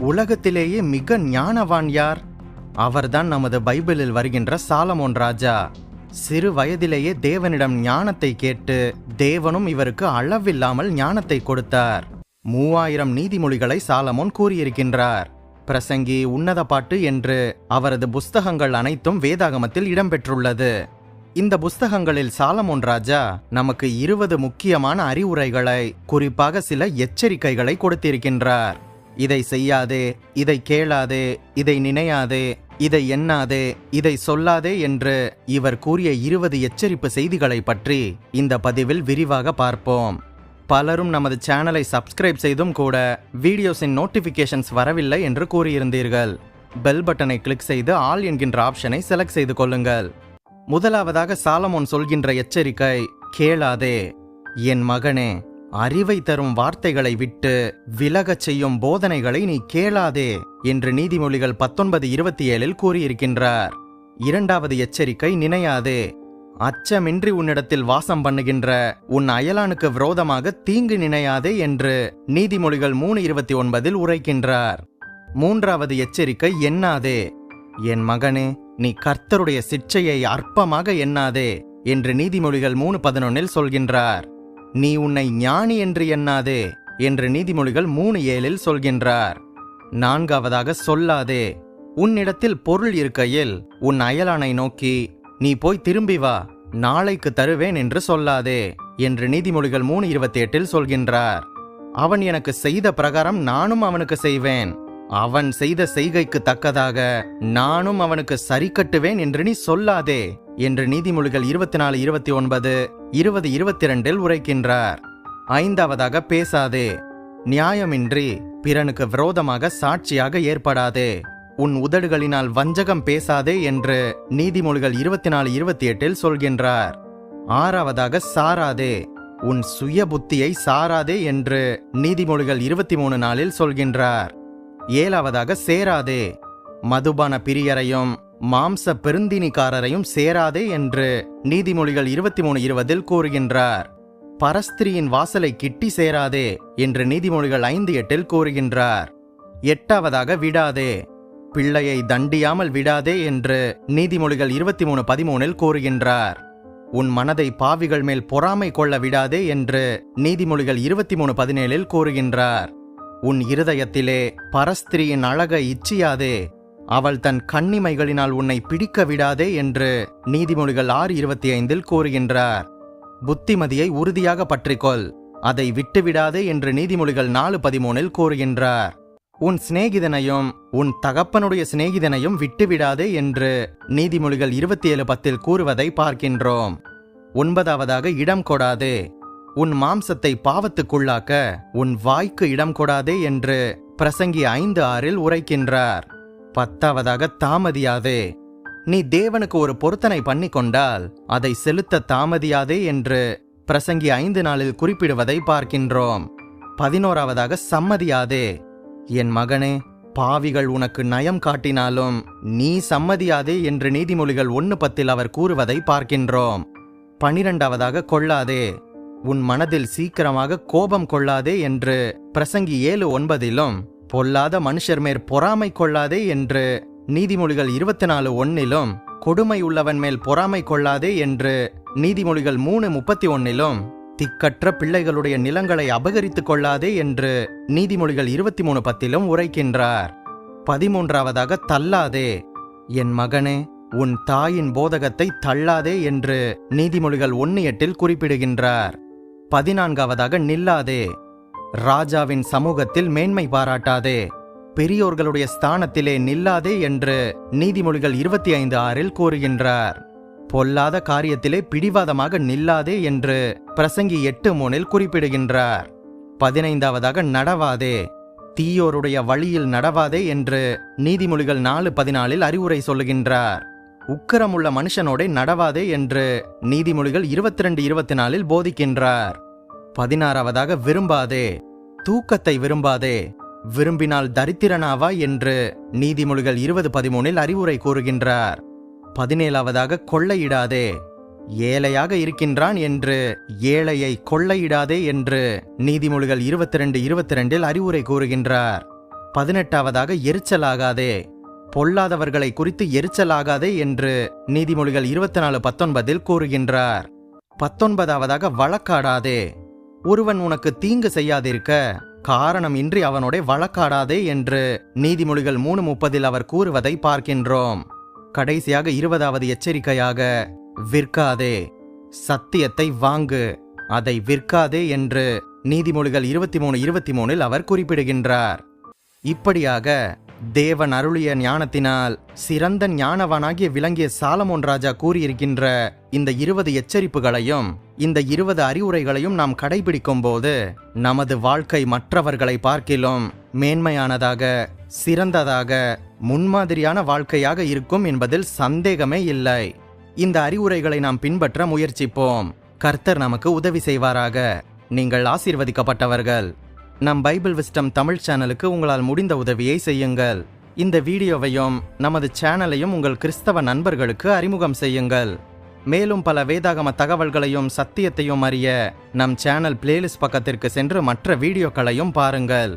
உலகத்திலேயே மிக ஞானவான் யார்? அவர்தான் நமது பைபிளில் வருகின்ற சாலமோன் ராஜா. சிறு வயதிலேயே தேவனிடம் ஞானத்தை கேட்டு தேவனும் இவருக்கு அளவில்லாமல் ஞானத்தை கொடுத்தார். மூவாயிரம் நீதிமொழிகளை சாலமோன் கூறியிருக்கின்றார். பிரசங்கி உன்னத பாட்டு என்று அவரது புஸ்தகங்கள் அனைத்தும் வேதாகமத்தில் இடம்பெற்றுள்ளது. இந்த புஸ்தகங்களில் சாலமோன் ராஜா நமக்கு இருபது முக்கியமான அறிவுரைகளை குறிப்பாக சில எச்சரிக்கைகளை கொடுத்திருக்கின்றார். இதை செய்யாதே இதை கேளாதே இதை நினையாதே இதை எண்ணாதே இதை சொல்லாதே என்று இவர் கூறிய இருபது எச்சரிப்பு செய்திகளை பற்றி இந்த பதிவில் விரிவாக பார்ப்போம். பலரும் நமது சேனலை சப்ஸ்கிரைப் செய்தும் கூட வீடியோஸின் நோட்டிஃபிகேஷன்ஸ் வரவில்லை என்று கூறியிருந்தீர்கள். பெல் பட்டனை கிளிக் செய்து ஆல் என்கின்ற ஆப்ஷனை செலக்ட் செய்து கொள்ளுங்கள். முதலாவதாக சாலமோன் சொல்கின்ற எச்சரிக்கை கேளாதே என் மகனே அறிவை தரும் வார்த்தைகளை விட்டு விலகச் செய்யும் போதனைகளை நீ கேளாதே என்று நீதிமொழிகள் பத்தொன்பது இருபத்தி ஏழில் கூறியிருக்கின்றார். இரண்டாவது எச்சரிக்கை நினையாதே. அச்சமின்றி உன்னிடத்தில் வாசம் பண்ணுகின்ற உன் அயலானுக்கு விரோதமாக தீங்கு நினையாதே என்று நீதிமொழிகள் மூணு இருபத்தி ஒன்பதில் உரைக்கின்றார். மூன்றாவது எச்சரிக்கை எண்ணாதே. என் மகனே நீ கர்த்தருடைய சிற்சையை அற்பமாக எண்ணாதே என்று நீதிமொழிகள் மூணு பதினொன்னில் சொல்கின்றார். நீ உன்னை ஞானி என்று எண்ணாதே என்று நீதிமொழிகள் மூணு ஏழில் சொல்கின்றார். நான்காவதாக சொல்லாதே உன்னிடத்தில் பொருள் இருக்கையில் உன் அயலானை நோக்கி நீ போய் திரும்பி வா நாளைக்கு தருவேன் என்று சொல்லாதே என்று நீதிமொழிகள் மூணு இருபத்தி எட்டில் சொல்கின்றார். அவன் எனக்கு செய்த பிரகாரம் நானும் அவனுக்கு செய்வேன். அவன் செய்த செய்கைக்கு தக்கதாக நானும் அவனுக்கு சரி கட்டுவேன் என்று நீ சொல்லாதே என்று நீதிமொழிகள் இருபத்தி நாலு இருபத்தி ஒன்பது இருபது இருபத்தி இரண்டில் உரைக்கின்றார். ஐந்தாவதாக பேசாதே. நியாயமின்றி பிறனுக்கு விரோதமாக சாட்சியாக ஏற்படாதே. உன் உதடுகளினால் வஞ்சகம் பேசாதே என்று நீதிமொழிகள் இருபத்தி நாலு இருபத்தி எட்டில் சொல்கின்றார். ஆறாவதாக சாராதே. உன் சுய புத்தியை சாராதே என்று நீதிமொழிகள் இருபத்தி மூணு நாளில் சொல்கின்றார். ஏழாவதாக சேராதே. மதுபான பிரியரையும் மாம்ச பெருந்தினிக்காரரையும் சேராதே என்று நீதிமொழிகள் இருபத்தி மூணு இருபதில் கூறுகின்றார். பரஸ்திரியின் வாசலை கிட்டி சேராதே என்று நீதிமொழிகள் ஐந்து எட்டில் கூறுகின்றார். எட்டாவதாக விடாதே. பிள்ளையை தண்டியாமல் விடாதே என்று நீதிமொழிகள் இருபத்தி மூணு பதிமூனில் கூறுகின்றார். உன் மனதை பாவிகள் மேல் பொறாமை கொள்ள விடாதே என்று நீதிமொழிகள் இருபத்தி மூணு பதினேழில் கூறுகின்றார். உன் இருதயத்திலே பரஸ்திரியின் அழகை இச்சியாதே. அவள் தன் கண்ணிமைகளினால் உன்னை பிடிக்க விடாதே என்று நீதிமொழிகள் ஆறு இருபத்தி ஐந்தில் கூறுகின்றார். புத்திமதியை உறுதியாக பற்றிக்கொள். அதை விட்டுவிடாதே என்று நீதிமொழிகள் நாலு பதிமூனில் கூறுகின்றார். உன் சிநேகிதனையும் உன் தகப்பனுடைய சிநேகிதனையும் விட்டுவிடாதே என்று நீதிமொழிகள் இருபத்தி ஏழு பத்தில் கூறுவதை பார்க்கின்றோம். ஒன்பதாவதாக இடம் கொடாதே. உன் மாம்சத்தை பாவத்துக்குள்ளாக்க உன் வாய்க்கு இடம் கொடாதே என்று பிரசங்கி ஐந்து ஆறில் உரைக்கின்றார். பத்தாவதாக தாமதியாதே நீ தேவனுக்கு ஒரு பொருத்தனை பண்ணி கொண்டால் அதை செலுத்த தாமதியாதே என்று பிரசங்கி ஐந்து நாளில் குறிப்பிடுவதை பார்க்கின்றோம். பதினோராவதாக சம்மதியாதே என் மகனே பாவிகள் உனக்கு நயம் காட்டினாலும் நீ சம்மதியாதே என்று நீதிமொழிகள் ஒன்னு பத்தில் அவர் கூறுவதை பார்க்கின்றோம். பனிரெண்டாவதாக கொள்ளாதே உன் மனதில் சீக்கிரமாக கோபம் கொள்ளாதே என்று பிரசங்கி ஏழு ஒன்பதிலும் பொல்லாத மனுஷர் மேற் பொறாமை கொள்ளாதே என்று நீதிமொழிகள் இருபத்தி நாலு ஒன்னிலும் கொடுமை உள்ளவன் மேல் பொறாமை கொள்ளாதே என்று நீதிமொழிகள் மூணு முப்பத்தி ஒன்னிலும் திக்கற்ற பிள்ளைகளுடைய நிலங்களை அபகரித்துக் கொள்ளாதே என்று நீதிமொழிகள் இருபத்தி மூணு பத்திலும் உரைக்கின்றார். பதிமூன்றாவதாக தள்ளாதே. என் மகனே உன் தாயின் போதகத்தை தள்ளாதே என்று நீதிமொழிகள் ஒன்னு எட்டில் குறிப்பிடுகின்றார். பதினான்காவதாக நில்லாதே. ராஜாவின் சமூகத்தில் மேன்மை பாராட்டாதே. பெரியோர்களுடைய ஸ்தானத்திலே நில்லாதே என்று நீதிமொழிகள் இருபத்தி ஐந்து ஆறில் கூறுகின்றார். பொல்லாத காரியத்திலே பிடிவாதமாக நில்லாதே என்று பிரசங்கி எட்டு மூணில் குறிப்பிடுகின்றார். பதினைந்தாவதாக நடவாதே. தீயோருடைய வழியில் நடவாதே என்று நீதிமொழிகள் நாலு பதினாலில் அறிவுரை சொல்லுகின்றார். உக்கரமுள்ள மனுஷனோடே நடவாதே என்று நீதிமொழிகள் இருபத்தி ரெண்டு இருபத்தி நாலில் போதிக்கின்றார். பதினாறாவதாக விரும்பாதே. தூக்கத்தை விரும்பாதே. விரும்பினால் தரித்திரனாவா என்று நீதிமொழிகள் இருபது பதிமூனில் அறிவுரை கூறுகின்றார். பதினேழாவதாக கொள்ளையிடாதே. ஏழையாக இருக்கின்றான் என்று ஏழையை கொள்ளையிடாதே என்று நீதிமொழிகள் இருபத்தி ரெண்டு இருபத்தி ரெண்டில் அறிவுரை கூறுகின்றார். பதினெட்டாவதாக எரிச்சலாகாதே. பொல்லாதவர்களை குறித்து எரிச்சலாகாதே என்று நீதிமொழிகள் இருபத்தி நாலு பத்தொன்பதில் கூறுகின்றார். பத்தொன்பதாவதாக வழக்காடாதே. ஒருவன் உனக்கு தீங்கு செய்யாதிருக்க காரணம் இன்றி அவனோட வழக்காடாதே என்று நீதிமொழிகள் மூணு முப்பதில் அவர் கூறுவதை பார்க்கின்றோம். கடைசியாக இருபதாவது எச்சரிக்கையாக விற்காதே. சத்தியத்தை வாங்கு. அதை விற்காதே என்று நீதிமொழிகள் இருபத்தி மூணு இருபத்தி மூணில் அவர் குறிப்பிடுகின்றார். இப்படியாக தேவன் அருளிய ஞானத்தினால் சிறந்த ஞானவனாகிய விளங்கிய சாலமோன் ராஜா கூறியிருக்கின்ற இந்த இருபது எச்சரிப்புகளையும் இந்த இருபது அறிவுரைகளையும் நாம் கடைபிடிக்கும் போது நமது வாழ்க்கை மற்றவர்களை பார்க்கிலும் மேன்மையானதாக சிறந்ததாக முன்மாதிரியான வாழ்க்கையாக இருக்கும் என்பதில் சந்தேகமே இல்லை. இந்த அறிவுரைகளை நாம் பின்பற்ற முயற்சிப்போம். கர்த்தர் நமக்கு உதவி செய்வாராக. நீங்கள் ஆசீர்வதிக்கப்பட்டவர்கள். நம் பைபிள் விஸ்டம் தமிழ் சேனலுக்கு உங்களால் முடிந்த உதவியை செய்யுங்கள். இந்த வீடியோவையும் நமது சேனலையும் உங்கள் கிறிஸ்தவ நண்பர்களுக்கு அறிமுகம் செய்யுங்கள். மேலும் பல வேதாகம தகவல்களையும் சத்தியத்தையும் அறிய நம் சேனல் பிளேலிஸ்ட் பக்கத்திற்கு சென்று மற்ற வீடியோக்களையும் பாருங்கள்.